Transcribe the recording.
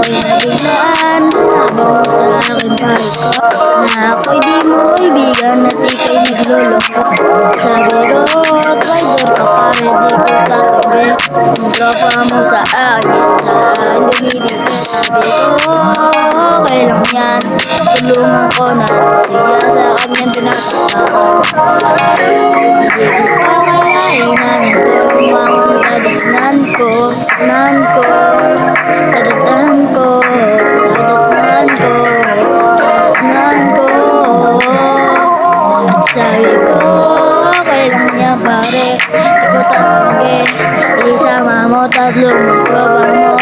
ako'y nabiglaan Habang sa aking palikot Na ako'y di mo kaibigan at ikay nagluloko Sabi ko, driver ka pare di ko tatabi Ang tropa mo sa akin sa hindi Sabi ko, okay lang yan. Tulungan ko na. Siya sa kanya pinakasakot Hindi ko kakalain namin ko. Kung bangon ka din nan ko, nan ko. Da niya pare. Ko tatanggi Isama mo tatlong magproba mo